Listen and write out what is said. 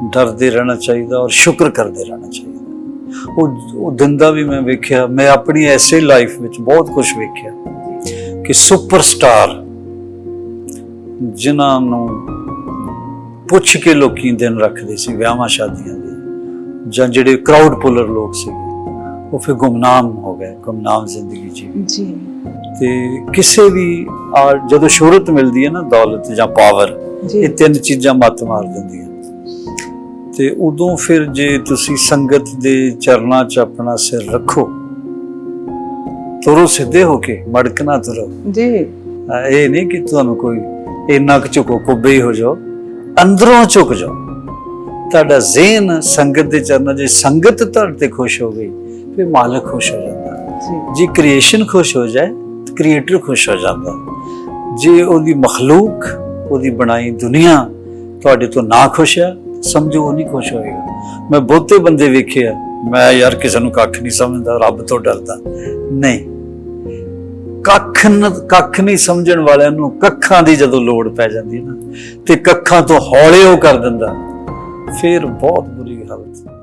ਡਰਦੇ ਰਹਿਣਾ ਚਾਹੀਦਾ ਔਰ ਸ਼ੁਕਰ ਕਰਦੇ ਰਹਿਣਾ ਚਾਹੀਦਾ। ਉਹ ਉਹ ਦਿਨ ਦਾ ਵੀ ਮੈਂ ਵੇਖਿਆ ਮੈਂ ਆਪਣੀ ਐਸੇ ਲਾਈਫ ਵਿੱਚ ਬਹੁਤ ਕੁਝ ਵੇਖਿਆ ਕਿ ਸੁਪਰਸਟਾਰ ਜਿਨ੍ਹਾਂ ਨੂੰ ਪੁੱਛ ਕੇ ਲੋਕੀ ਦਿਨ ਰੱਖਦੇ ਸੀ ਵਿਆਹਾਂ ਸ਼ਾਦੀਆਂ ਦੇ ਜਾਂ ਜਿਹੜੇ ਕਰਾਊਡ ਪੁਲਰ ਲੋਕ ਸੀ ਉਹ ਫਿਰ ਗੁੰਮਨਾਮ ਹੋ ਗਏ ਗੁੰਮਨਾਮ ਜ਼ਿੰਦਗੀ ਜੀਵੀ ਜੀ। ਤੇ ਕਿਸੇ ਵੀ ਜਦੋਂ ਸ਼ੋਹਰਤ ਮਿਲਦੀ ਹੈ ਨਾ ਦੌਲਤ ਜਾਂ ਪਾਵਰ ਜੀ। ਇਹ ਤਿੰਨ ਚੀਜ਼ਾਂ ਮੱਤ ਮਾਰ ਦਿੰਦੀਆਂ ਤੇ ਉਦੋਂ ਫਿਰ ਜੇ ਤੁਸੀਂ ਸੰਗਤ ਦੇ ਚਰਨਾਂ 'ਚ ਆਪਣਾ ਸਿਰ ਰੱਖੋ ਤੁਰੋ ਸਿੱਧੇ ਹੋ ਕੇ ਮੜਕ ਨਾ ਤੁਰੋ। ਜੀ। ਇਹ ਨਹੀਂ ਕਿ ਤੁਹਾਨੂੰ ਕੋਈ ਇੰਨਾ ਕੁ ਝੁਕੋ ਕੁੱਬੇ ਹੀ ਜਾਓ ਅੰਦਰੋਂ ਝੁਕ ਜਾਓ। ਤੁਹਾਡਾ ਜ਼ਿਹਨ ਸੰਗਤ ਦੇ ਚਰਨਾਂ 'ਚ ਸੰਗਤ ਤੁਹਾਡੇ ਤੇ ਖੁਸ਼ ਹੋ ਗਈ ਫਿਰ ਮਾਲਕ ਖੁਸ਼ ਹੋ ਜਾਂਦਾ। ਜੀ। ਜੇ ਕ੍ਰੀਏਸ਼ਨ ਖੁਸ਼ ਹੋ ਜਾਏ ਕ੍ਰੀਏਟਰ ਖੁਸ਼ ਹੋ ਜਾਂਦਾ। ਜੇ ਉਹਦੀ ਮਖਲੂਕ ਉਹਦੀ ਬਣਾਈ ਦੁਨੀਆ ਤੁਹਾਡੇ ਤੋਂ ਨਾ ਖੁਸ਼ ਹੈ ਸਮਝੋ, ਉਹ ਨਹੀਂ ਖੁਸ਼ ਹੋਏਗਾ। ਮੈਂ ਬਹੁਤੇ ਬੰਦੇ ਵੇਖੇ ਆ। ਮੈਂ ਯਾਰ ਕਿਸੇ ਨੂੰ ਕੱਖ ਨਹੀਂ ਸਮਝਦਾ, ਰੱਬ ਤੋਂ ਡਰਦਾ। ਨਹੀਂ। ਕੱਖ ਕੱਖ ਨਹੀਂ ਸਮਝਣ ਵਾਲਿਆਂ ਨੂੰ ਕੱਖਾਂ ਦੀ ਜਦੋਂ ਲੋੜ ਪੈ ਜਾਂਦੀ ਹੈ ਨਾ, ਤੇ ਕੱਖਾਂ ਤੋਂ ਹੌਲੇ ਉਹ ਕਰ ਦਿੰਦਾ। ਫਿਰ ਬਹੁਤ ਬੁਰੀ ਹਾਲਤ।